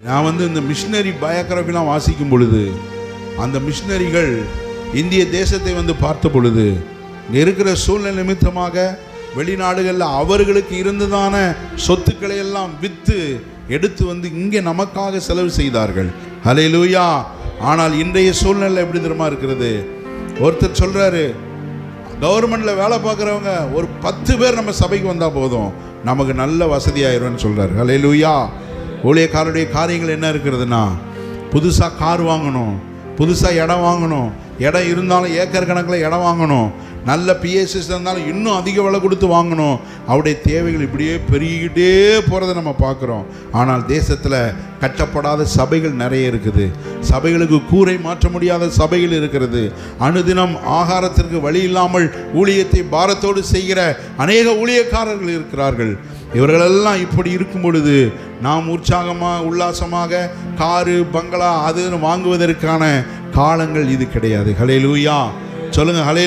நான் வந்து இந்த மிஷினரி பயோகிராஃபிலாம் வாசிக்கும் பொழுது அந்த மிஷினரிகள் இந்திய தேசத்தை வந்து பார்த்த பொழுது இருக்கிற சூழ்நிலை நிமித்தமாக வெளிநாடுகளில் அவர்களுக்கு இருந்ததான சொத்துக்களை எல்லாம் விற்று எடுத்து வந்து இங்கே நமக்காக செலவு செய்தார்கள். ஹalleluya! ஆனால் இன்றைய சூழ்நிலை எப்படி தெரியுமா இருக்கிறது? ஒருத்தர் சொல்கிறாரு கவர்மெண்ட்டில் வேலை பார்க்குறவங்க ஒரு பத்து பேர் நம்ம சபைக்கு வந்தால் போதும் நமக்கு நல்ல வசதியாயிரும்னு சொல்கிறார் ஹலே லூயா ஊழியக்காரருடைய காரியங்கள் என்ன இருக்கிறதுனா புதுசாக கார் வாங்கணும் புதுசாக இடம் வாங்கணும் இடம் இருந்தாலும் ஏக்கர் கணக்கில் இடம் வாங்கணும். நல்ல பிஎஸ்எஸ் இருந்தாலும் இன்னும் அதிக விலை கொடுத்து வாங்கணும். அவருடைய தேவைகள் இப்படியே பெருகிக்கிட்டே போகிறத நம்ம பார்க்குறோம். ஆனால் தேசத்தில் கட்டப்படாத சபைகள் நிறைய இருக்குது. சபைகளுக்கு கூரை மாற்ற முடியாத சபைகள் இருக்கிறது. அனுதினம் ஆகாரத்திற்கு வழி இல்லாமல் ஊழியத்தை பாரத்தோடு செய்கிற அநேக ஊழியக்காரர்கள் இருக்கிறார்கள். இவர்களெல்லாம் இப்படி இருக்கும் பொழுது நாம் உற்சாகமாக உல்லாசமாக காரு பங்களா அதுன்னு வாங்குவதற்கான காலங்கள் இது கிடையாது. ஹலே லூயா சொல்லுங்க ஹலே